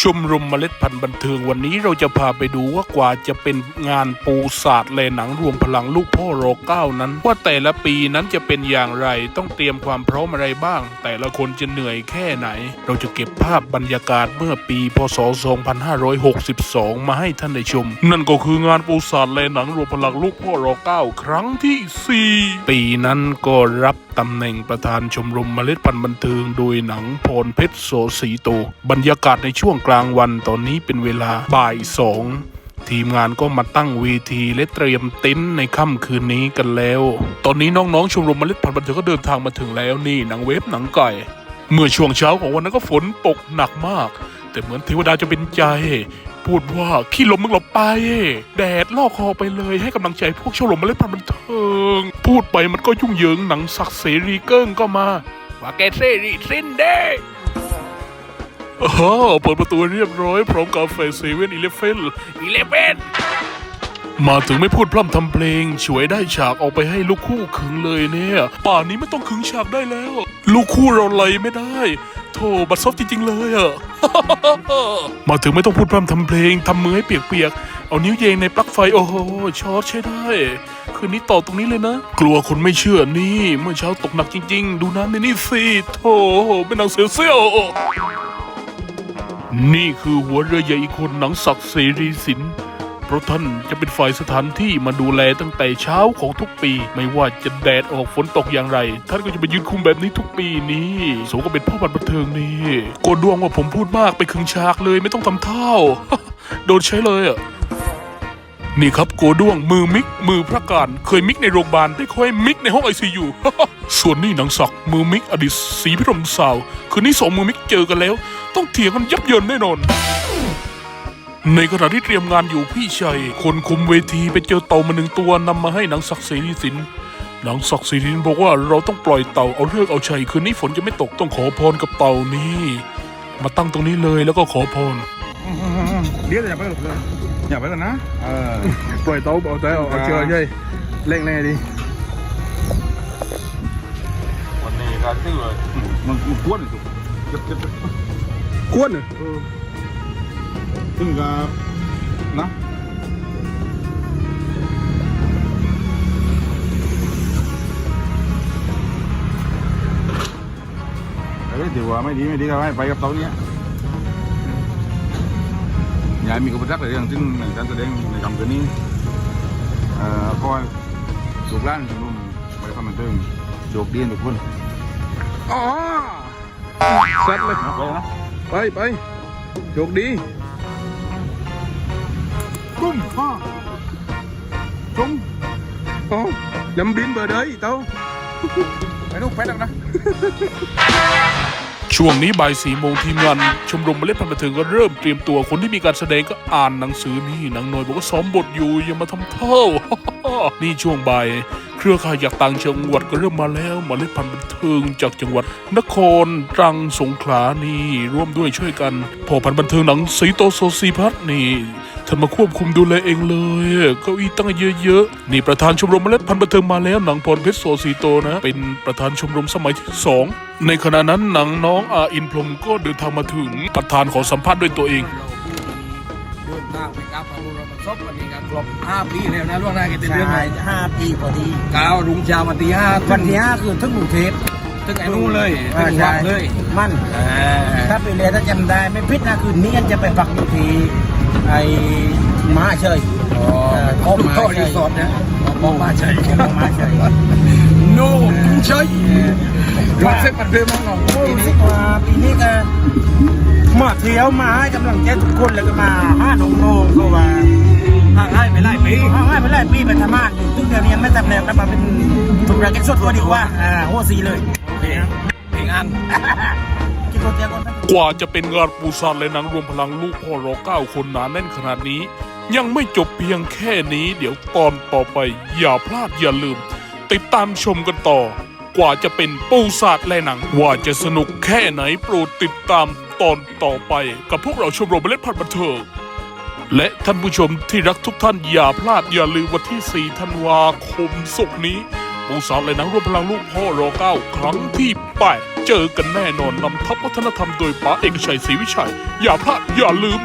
ชมรมเมล็ดพันธุ์บันเทิงวันนี้เราจะพาไปดูว่ากว่าจะเป็นงานปูศาสตร์แลหนังรวมพลังลูกพ่อรอเก้านั้น ว่าแต่ละปีนั้นจะเป็นอย่างไรต้องเตรียมความพร้อมอะไรบ้าง แต่ละคนจะเหนื่อยแค่ไหน เราจะเก็บภาพบรรยากาศเมื่อปีพศ 2562 มาให้ท่านได้ชม นั่นก็คืองานปูศาสตร์แลหนังรวมพลังลูกพ่อรอเก้าครั้งที่ 4 ปีนั้นก็รับตำแหน่งประธานชมรมเมล็ดพันธุ์บันเทิงโดยหนังพรเพชรโสสีโต บรรยากาศในช่วงกลางวันตอนนี้เป็นเวลาบ่ายสองทีมงานก็มาตั้งเวทีและเตรียมเต็นในค่ำคืนนี้กันแล้ว ตอนนี้น้องๆชมรมเมล็ดพันธุ์บันเทิงก็เดินทางมาถึงแล้วนี่หนังเวฟหนังไก่ เมื่อช่วงเช้าของวันนั้นก็ฝนตกหนักมาก แต่เหมือนเทวดาจะเป็นใจ พูดว่าขี้ลมมึงหลบไป แดดล่อคอไปเลยให้กำลังใจพวกชมรมเมล็ดพันธุ์บันเทิง พูดไปมันก็ยุ่งเหยิงหนังศักเสรีเกิ้งก็มาว่าแกเสรีสิ้นเด้ อ๋อเปิดประตูเรียบร้อย พร้อมกาแฟเซเว่นอีเลฟเฟนอีเลฟเฟนมาถึงไม่พูดพร่ำทำเพลงช่วยได้ฉากออกไปให้ลูกคู่ขึงเลยเนี่ย ป่านนี้ไม่ต้องขึงฉากได้แล้ว ลูกคู่เราไลไม่ได้โธ่บัดซบจริงๆเลยอะมาถึงไม่ต้องพูดพร่ำทำเพลงทำมือให้เปียกๆ เอานิ้วเยงในปลั๊กไฟโอ้โหช็อตใช้ได้ คืนนี้ต่อตรงนี้เลยนะ กลัวคนไม่เชื่อนี่ เมื่อเช้าตกหนักจริง ๆ ดูน้ำในนี่สิโธ่เป็นหนังเสียวเซี่ยว นี่คือหัวเรือใหญ่อีกคนหนังศักดิ์เสรีสินเพราะท่านจะเป็นฝ่ายสถานที่มาดูแลตั้งแต่เช้าของทุกปี ไม่ว่าจะแดดออกฝนตกอย่างไร ท่านก็จะไปยืนคุมแบบนี้ทุกปีนี้สมกับเป็นพ่อบัตรบันเทิงนี่โกดดวงว่าผมพูดมากไปครึ่งฉากเลยไม่ต้องทำเท่า โดนใช้เลยอะนี่ครับโกด้วงมือมิก มือพระการเคยมิกในโรงพยาบาลได้ค่อยมิกในห้องไอซียูส่วนนี่หนังศักมือมิกอดีตสีพิรมสาว คืนนี้สองมือมิกเจอกันแล้ว เถียงกันยับเยินแน่นอน ในขณะที่เตรียมงานอยู่พี่ชัย คนคุมเวทีไปเจอเต่ามาหนึ่งตัวนำมาให้หนังศักดิ์เสรีสินนังศักดิ์เสรีสินบอกว่าเราต้องปล่อยเต่าเอาเรื่องเอาชัยคืนนี้ฝนจะไม่ตกต้องขอพรกับเต่านี้ มาตั้งตรงนี้เลยแล้วก็ขอพรเดี๋ยวอย่าไปหรอกเลยอย่าไปกันนะปล่อยเตาเอาใจเอาเอาเชือกใช่เร่งแน่ดิวันนี้ก็ตื้อมันมันกวนสุด จับจับจับกวนเออซึ่งก็นะเอ้ยเดี๋ยวว่าไม่ดีไม่ดีก็ให้ไปกับเตาเนี้ยอย่าให้มีกระปุกจักรเลยเรื่องซึ่งในการแสดงในคำคืนนี้เอ่อก็ลูกหล้านชมรมไปทำมันเติมโยกเดียนทุกคนอ๋อซัดเลยไปนะ ไปไปโชคดีปุ้มพ่อชมอ๋อยำบินเบอร์เดยเต้าไปลูกไปแล้วนะ ช่วงนี้บ่ายสี่โมงทีมงานชมรมเมล็ดพันธุ์บันเทิงก็เริ่มเตรียมตัวคนที่มีการแสดงก็อ่านหนังสือนี่นางน้อยบอกว่าซ้อมบทอยู่อย่ามาทำเท่า นี่ช่วงบ่าย เครือข่ายจากต่างจังหวัดก็เริ่มมาแล้วเมล็ดพันธุ์บันเทิงจากจังหวัด นครตรังสงขลานี่ร่วมด้วยช่วยกันพอพันธุ์บันเทิงหนังสีโตโซซีพัทนี่ท่านมาควบคุมดูแลเองเลยเก้าอี้ตั้งเยอะๆ นี่ประธานชมรมเมล็ดพันธุ์บันเทิงมาแล้วหนังพรเพชรโซซีโตนะ เป็นประธานชมรมสมัยที่สองในขณะนั้นหนังน้องอาอินพรมก็เดินทางมาถึงประธานขอสัมภาษณ์ด้วยตัวเอง ดินทางไปกับพระบรมศพวันนี้ก็ครบ5ปีแล้วนะล่วงหน้ากี่เดือนใช่ไหมห้าปีพอดีกาวรุงเชาวันที่ห้าวันที่ห้าคือทึ่งกรุงเทพถึงไอ้นู่นเลยอ่าถึงใช่วัดเลยมั่นอ่าถ้าไปเรียนถ้าจำได้ไม่พิษนะคืนนี้กันจะไปฝักอยู่ที่ไอ้ม้าเฉยอ๋อครบท่อรีสอร์ทนะ มองมาใช่ม้าเฉยโน่ใช่รถเส้นปันเดิมมั้งเนาะโอ้รู้สึกว่าปีนี้ก็มาเที่ยวมาให้กำลังใจทุกคนแล้วก็มาห้าหนองโนงก็ว่าห่างให้ไปไล่ปีห้าให้ไปไล่ปีไปทำงานอยู่ทุกเดือนนี้ยังไม่ทำแล้วก็มาเป็นทุกรายการสดตัวดีกว่าอ่าโหสีเลยเพลงเพลงอันกินโรตีก่อนนะกว่าจะเป็นงานปูซานและหนังรวมพลังลูกพ่อรอเก้าคนหนาแน่นขนาดนี้ ยังไม่จบเพียงแค่นี้เดี๋ยวตอนต่อไป อย่าพลาดอย่าลืม ติดตามชมกันต่อ กว่าจะเป็นปูซาดและหนัง ว่าจะสนุกแค่ไหนโปรดติดตามตอนต่อไป กับพวกเราชมรมเมล็ดพันธุ์บันเทิงและท่านผู้ชมที่รักทุกท่านอย่าพลาดอย่าลืมวันที่ 4 ธันวาคมศุกร์นี้ปูซาดและหนังรวมพลังลูกพ่อรอเก้าครั้งที่แปเจอกันแน่นอนนำทัพวัฒนธรรมโดยป๋าเอกชัยศรีวิชัย อย่าพลาดอย่าลืม